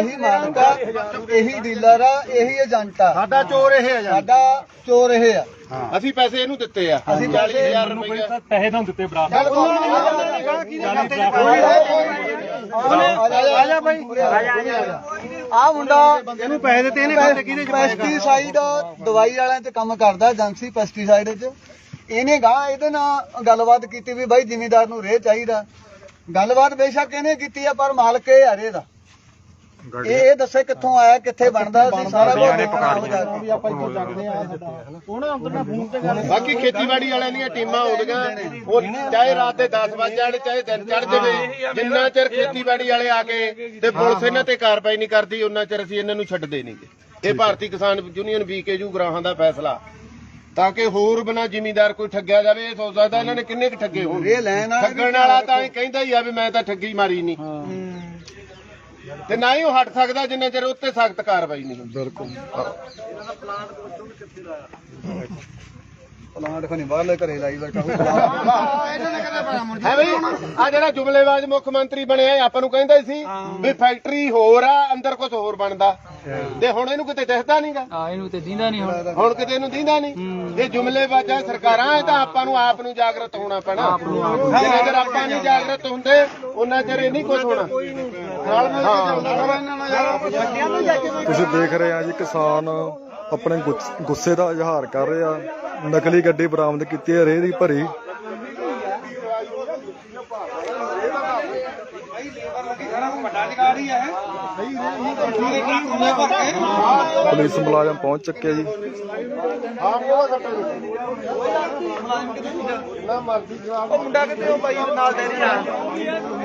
ਇਹੀ ਮਾਲਕ ਆ ਇਹੀ ਡੀਲਰ ਆ ਇਹੀ ਏਜੰਟ ਆ। ਸਾਡਾ ਚੋਰ ਇਹ ਹੈ ਸਾਡਾ ਚੋਰ ਇਹ ਆ। ਅਸੀਂ ਪੈਸੇ ਇਹਨੂੰ ਦਿੱਤੇ ਆ। ਅਸੀਂ ਪੈਸੇ 40000 ਰੁਪਏ ਪੈਸੇ ਤੁਹਾਨੂੰ ਦਿੱਤੇ ਬਰਾਬਰ। ਆ ਜਾ ਬਾਈ। ਆ ਮੁੰਡਾ ਇਹਨੂੰ ਪੈਸੇ ਦਿੱਤੇ ਇਹਨੇ ਖਾਤੇ ਕਿਹਦੇ ਚ ਪੈਸਟੀਸਾਈਡ ਦਵਾਈ ਵਾਲਿਆਂ ਤੇ ਕੰਮ ਕਰਦਾ ਏਜੰਸੀ ਪੈਸਟੀਸਾਈਡ 'ਚ। ਇਹਨੇ ਗਾਂ ਇਹਦੇ ਨਾਲ ਗੱਲਬਾਤ ਕੀਤੀ ਵੀ ਬਾਈ ਜ਼ਿਮੀਦਾਰ ਨੂੰ ਰੇ ਚਾਹੀਦਾ। ਗੱਲਬਾਤ ਬੇਸ਼ੱਕ ਇਹਨੇ ਕੀਤੀ ਆ ਪਰ ਮਾਲਕ ਇਹ ਆ ਰੇ ਦਾ। ਇਹ ਇਹ ਦੱਸੇ ਕਿੱਥੋਂ ਆਇਆ ਕਿੱਥੇ ਬਣਦਾ ਸੀ ਸਾਰਾ ਕੁਝ ਆਪਾਂ ਇੱਥੋਂ ਚੱਕਦੇ ਆ ਉਹਨਾਂ ਅੰਦਰ ਨਾ ਫੋਨ ਤੇ ਗੱਲ ਬਾਕੀ ਖੇਤੀਬਾੜੀ ਵਾਲਿਆਂ ਦੀਆਂ ਟੀਮਾਂ ਆਉਂਦੀਆਂ ਉਹ ਚਾਹੇ ਰਾਤ ਦੇ 10 ਵਜੇ ਜਾਣ ਚਾਹੇ ਦਿਨ ਚੜ ਜਾਵੇ ਜਿੰਨਾ ਚਿਰ ਖੇਤੀਬਾੜੀ ਵਾਲੇ ਆ ਕੇ ਤੇ ਪੁਲਿਸ ਇਹਨਾਂ ਤੇ ਕਾਰਵਾਈ ਨਹੀਂ ਕਰਦੀ ਉਹਨਾਂ ਚਿਰ ਅਸੀਂ ਇਹਨਾਂ ਨੂੰ ਛੱਡਦੇ ਨਹੀਂਗੇ ਇਹ ਭਾਰਤੀ ਕਿਸਾਨ ਯੂਨੀਅਨ ਵੀਕੇਯੂ ਗ੍ਰਾਹਾਂ ਦਾ ਫੈਸਲਾ। ਤਾਂ ਕਿ ਹੋਰ ਬਿਨਾ ਜ਼ਿਮੀਂਦਾਰ ਕੋਈ ਠੱਗਿਆ ਜਾਵੇ ਇਹ ਸੋਚ ਸਕਦਾ ਇਹਨਾਂ ਨੇ ਕਿੰਨੇ ਕੁ ਠੱਗੇ ਹੋਣ। ਇਹ ਲੈਣ ਵਾਲਾ ਵੀ ਠੱਗਣ ਵਾਲਾ ਤਾਂ ਇਹ ਕਹਿੰਦਾ ਹੀ ਆ ਵੀ ਮੈਂ ਤਾਂ ਠੱਗੀ ਮਾਰੀ ਨਹੀਂ। ਤੇ ਨਾ ਹੀ ਉਹ ਹਟ ਸਕਦਾ ਜਿੰਨਾ ਚਿਰ ਉੱਤੇ ਸਖਤ ਕਾਰਵਾਈ ਨਹੀਂ ਹੁੰਦੀ। ਬਿਲਕੁਲ। ਪਲਾਂਟ ਖਣੀ ਬਾਹਰਲੇ ਘਰੇ ਲਾਈ ਬੈਠਾ ਹੋਊ। ਹੈ ਬਈ? ਆ ਜਿਹੜਾ ਜੁਮਲੇਬਾਜ਼ ਮੁੱਖ ਮੰਤਰੀ ਬਣਿਆ ਇਹ ਆਪਾਂ ਨੂੰ ਕਹਿੰਦਾ ਹੀ ਸੀ ਵੀ ਫੈਕਟਰੀ ਹੋਰ ਆ ਅੰਦਰ ਕੁਝ ਹੋਰ ਬਣਦਾ। ਤੇ ਹੁਣ ਇਹਨੂੰ ਕਿਤੇ ਦਿਖਦਾ ਨਹੀਂਗਾ ਆ ਇਹਨੂੰ ਤੇ ਦਿੰਦਾ ਨਹੀਂ ਹੁਣ। ਹੁਣ ਕਿਤੇ ਇਹਨੂੰ ਦਿੰਦਾ ਨਹੀਂ ਇਹ ਜੁਮਲੇਬਾਜ਼ਾਂ ਸਰਕਾਰਾਂ ਇਹ ਤਾਂ ਆਪਾਂ ਨੂੰ ਆਪ ਨੂੰ ਜਾਗਰਤ ਹੋਣਾ ਪੈਣਾ। ਜਿੰਨਾ ਚਿਰ ਆਪਾਂ ਨਹੀਂ ਜਾਗਰਤ ਹੁੰਦੇ ਉਹਨਾਂ ਚਿਰ ਇਹ ਨਹੀਂ ਕੁਝ ਹੋਣਾ। ਤੁਸੀਂ ਦੇਖ ਰਹੇ ਆ ਜੀ ਕਿਸਾਨ ਆਪਣੇ ਗੁੱਸ- ਗੁੱਸੇ ਦਾ ਇਜ਼ਹਾਰ ਕਰ ਰਹੇ ਆ। ਨਕਲੀ ਗੱਡੀ ਬਰਾਮਦ ਕੀਤੀ ਹੈ ਰੇਹ ਦੀ ਭਰੀ। ਪੁਲਿਸ ਮੁਲਾਜ਼ਮ ਪਹੁੰਚ ਚੁੱਕੇ ਜੀ। ਉਹ ਮੁੰਡਾ ਕਿਤੇ ਉਹ ਬਾਈ ਨਾਲ ਦੇ ਨਹੀਂ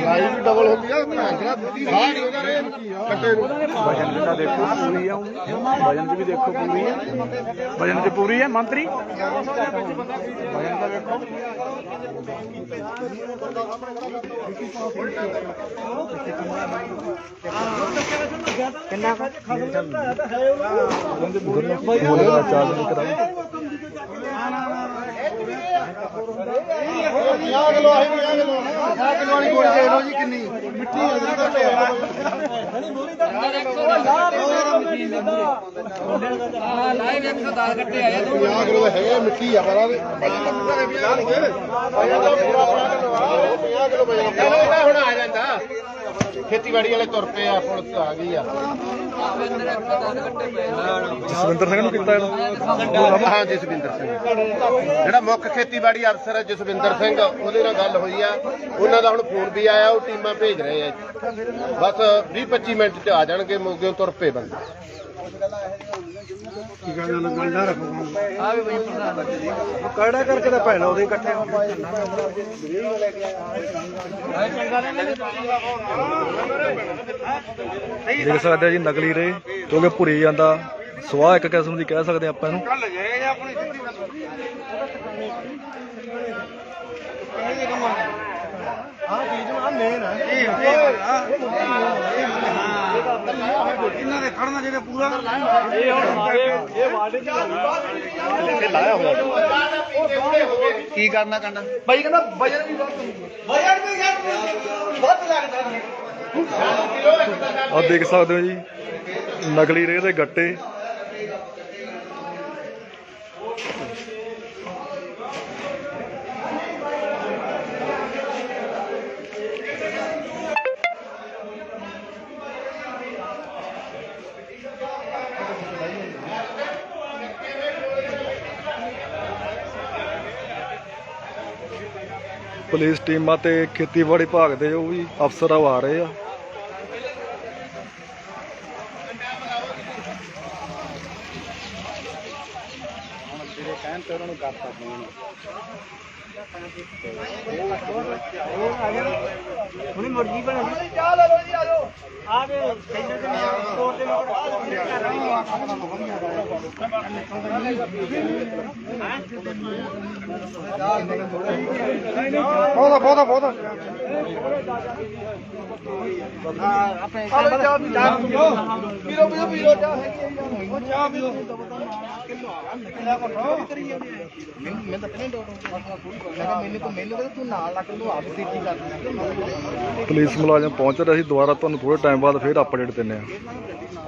ਲਾਈਵ ਵੀ ਡਬਲ ਹੁੰਦੀ ਆ ਸਾਹ ਨਹੀਂ ਉਹਦਾ ਰੇ ਕੱਟੇ ਨੂੰ ਵਜਨ ਤਾਂ ਦੇਖੋ ਪੂਰੀ ਆ ਵਜਨ ਵੀ ਦੇਖੋ ਪੂਰੀ ਆ ਵਜਨ ਤੇ ਪੂਰੀ ਆ ਮੰਤਰੀ ਵਜਨ ਤਾਂ ਦੇਖੋ ਮੋਲੇ ਦਾ ਚਾਰਜ ਨਹੀਂ ਕਰਾਈ 50 ਕਿਲੋ ਆਹੀ 50 ਕਿਲੋ 50 ਕਿਲੋ ਵਾਲੀ ਗੋਲੀ ਦੇ ਲਓ ਜੀ ਕਿੰਨੀ ਮਿੱਟੀ ਆ ਜੀ ਘੱਟੇ ਆ ਲਾਈਵ 110 ਕੱਟੇ ਆਏ 50 ਕਿਲੋ ਦਾ ਹੈਗਾ ਮਿੱਟੀ ਆ ਪਰਾਂ ਦੇ 50 ਕਿਲੋ ਬਜਾ ਹੁਣ ਆ ਜਾਂਦਾ ਖੇਤੀਬਾੜੀ ਵਾਲੇ ਤੁਰ ਪਏ ਆ ਪੁਲਿਸ ਆ ਗਈ ਆ। ਜਸਵਿੰਦਰ ਸਿੰਘ ਨੂੰ ਕੀਤਾ ਇਹਦਾ ਹਾਂ ਜਸਵਿੰਦਰ ਸਿੰਘ। ਜਿਹੜਾ ਮੁੱਖ ਖੇਤੀਬਾੜੀ ਅਫਸਰ ਹੈ ਜਸਵਿੰਦਰ ਸਿੰਘ ਉਹਦੇ ਨਾਲ ਗੱਲ ਹੋਈ ਆ। ਉਹਨਾਂ ਦਾ ਹੁਣ ਫੋਨ ਵੀ ਆਇਆ ਉਹ ਟੀਮਾਂ ਭੇਜ ਰਹੇ ਆ। ਬਸ 20 25 ਮਿੰਟ ਚ ਆ ਜਾਣਗੇ ਮੋਗਿਓ ਤੁਰ ਪਏ ਬੰਦੇ। ਆ ਵੀ ਬਈ ਪ੍ਰਧਾਨ ਕੜਾ ਕਰਕੇ ਤਾਂ ਭੈਣਾ ਉਹਦੇ ਇਕੱਠੇ ਦੇਖ ਸਕਦੇ ਆ ਜੀ ਨਕਲੀ ਰੇਹ ਕਿਉਂਕਿ ਭੁਰੀ ਜਾਂਦਾ। ਸਵਾਹ ਇੱਕ ਕਿਸਮ ਦੀ ਕਹਿ ਸਕਦੇ ਆਪਾਂ ਇਹਨੂੰ। ਇਹਨਾਂ ਦੇ ਖੜਨਾ ਜਿਹੜੇ ਪੂਰਾ। ਕੀ ਕਰਨਾ ਕੰਡਾ? ਬਾਈ ਕਹਿੰਦਾ ਵਜਨ ਵੀ ਵਜਨ ਵੀ ਯਾਰ ਬਹੁਤ ਲੱਗਦਾ। ਆਹ ਦੇਖ ਸਕਦੇ ਹੋ ਜੀ। ਨਕਲੀ ਰੇਹ ਦੇ ਗੱਟੇ। ਪੁਲਿਸ ਟੀਮਾਂ ਤੇ ਖੇਤੀਬਾੜੀ ਵਿਭਾਗ ਦੇ ਉਹ ਵੀ ਅਫਸਰ ਆ ਰਹੇ ਆ। ਹੁਣੀ ਮੁਰਗੀ ਬਣਾ ਚਾਹ ਲੈ ਲਓ ਜੀ। ਆ ਜਾਓ ਆ ਗਏ ਸੈਂਟਰ ਦੇ ਸਟੋਰ ਦੇ ਬਹੁਤਾ ਬਹੁਤਾ ਬਹੁਤਾ ਆਪਣੇ ਚਾਹ ਪੀਓ ਪੀਓ ਪੀਓ ਚਾਹ ਹੈਗੀ ਹੈ ਉਹ ਚਾਹ ਪੀਓ ਮੈਂ ਤਾਂ ਆਪਣੇ ਡੋਟ ਮੈਂ ਕਿਹਾ ਮੈਨੂੰ ਮੈਨੂੰ ਤੂੰ ਨਾਲ ਲੱਗ ਤੂੰ ਆਪ ਸੇਫਟੀ ਕਰ ਪੁਲਿਸ ਮੁਲਾਜ਼ਮ ਪਹੁੰਚ ਰਿਹਾ ਸੀ, ਦੁਬਾਰਾ ਤੁਹਾਨੂੰ ਥੋੜੇ ਟਾਈਮ ਬਾਅਦ ਫੇਰ ਅਪਡੇਟ ਦਿੰਨੇ ਆ